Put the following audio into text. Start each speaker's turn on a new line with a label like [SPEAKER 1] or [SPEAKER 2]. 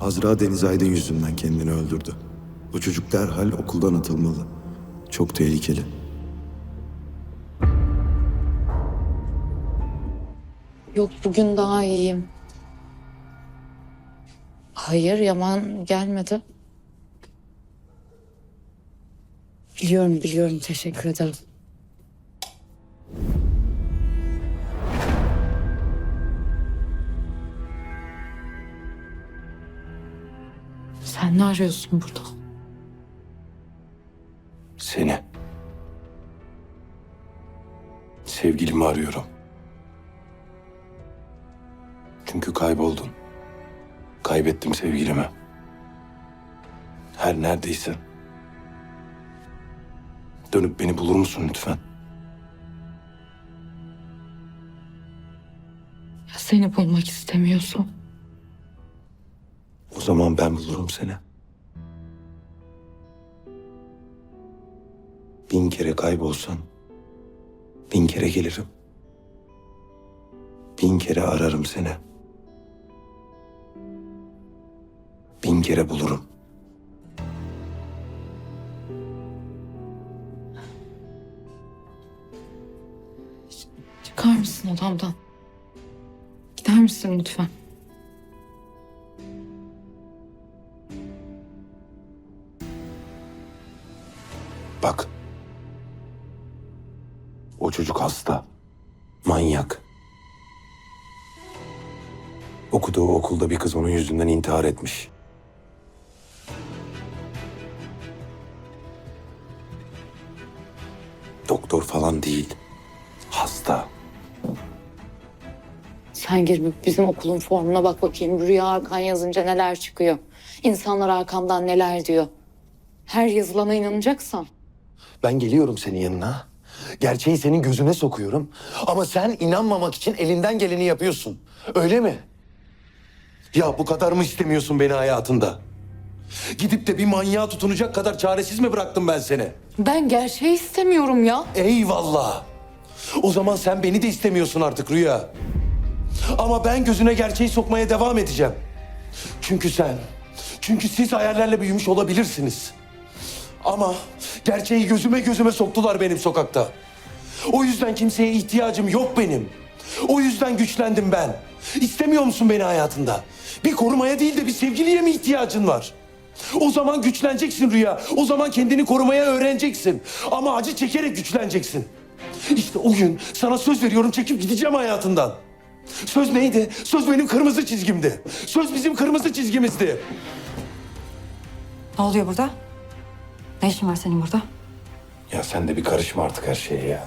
[SPEAKER 1] Azra Deniz Aydın yüzünden kendini öldürdü. Bu çocuk derhal okuldan atılmalı. Çok tehlikeli.
[SPEAKER 2] Yok bugün daha iyiyim. Hayır Yaman gelmedi. Biliyorum biliyorum teşekkür ederim. Sen ne arıyorsun burada?
[SPEAKER 3] Seni. Sevgilimi arıyorum. Çünkü kayboldun. Kaybettim sevgilimi. Her neredeyse. Dönüp beni bulur musun lütfen?
[SPEAKER 2] Ya seni bulmak istemiyorsun.
[SPEAKER 3] Zaman ben bulurum seni. Bin kere kaybolsan, bin kere gelirim. Bin kere ararım seni. Bin kere bulurum.
[SPEAKER 2] Çıkar mısın odamdan? Gider misin lütfen?
[SPEAKER 3] Bak. O çocuk hasta. Manyak. Okuduğu okulda bir kız onun yüzünden intihar etmiş. Doktor falan değil. Hasta.
[SPEAKER 2] Sen gir bizim okulun formuna bak bakayım. Rüya Hakan yazınca neler çıkıyor. İnsanlar arkamdan neler diyor. Her yazılana inanacaksan.
[SPEAKER 3] Ben geliyorum senin yanına. Gerçeği senin gözüne sokuyorum. Ama sen inanmamak için elinden geleni yapıyorsun. Öyle mi? Ya bu kadar mı istemiyorsun beni hayatında? Gidip de bir manyağa tutunacak kadar çaresiz mi bıraktım ben seni?
[SPEAKER 2] Ben gerçeği istemiyorum ya.
[SPEAKER 3] Eyvallah. O zaman sen beni de istemiyorsun artık Rüya. Ama ben gözüne gerçeği sokmaya devam edeceğim. Çünkü sen, çünkü siz hayallerle büyümüş olabilirsiniz. Ama gerçeği gözüme gözüme soktular benim sokakta. O yüzden kimseye ihtiyacım yok benim. O yüzden güçlendim ben. İstemiyor musun beni hayatında? Bir korumaya değil de bir sevgiliye mi ihtiyacın var? O zaman güçleneceksin Rüya. O zaman kendini korumaya öğreneceksin. Ama acı çekerek güçleneceksin. İşte o gün sana söz veriyorum çekip gideceğim hayatından. Söz neydi? Söz benim kırmızı çizgimdi. Söz bizim kırmızı çizgimizdi.
[SPEAKER 4] Ne oluyor burada? Ne işin var senin burada?
[SPEAKER 3] Ya sen de bir karışma artık her şeye ya.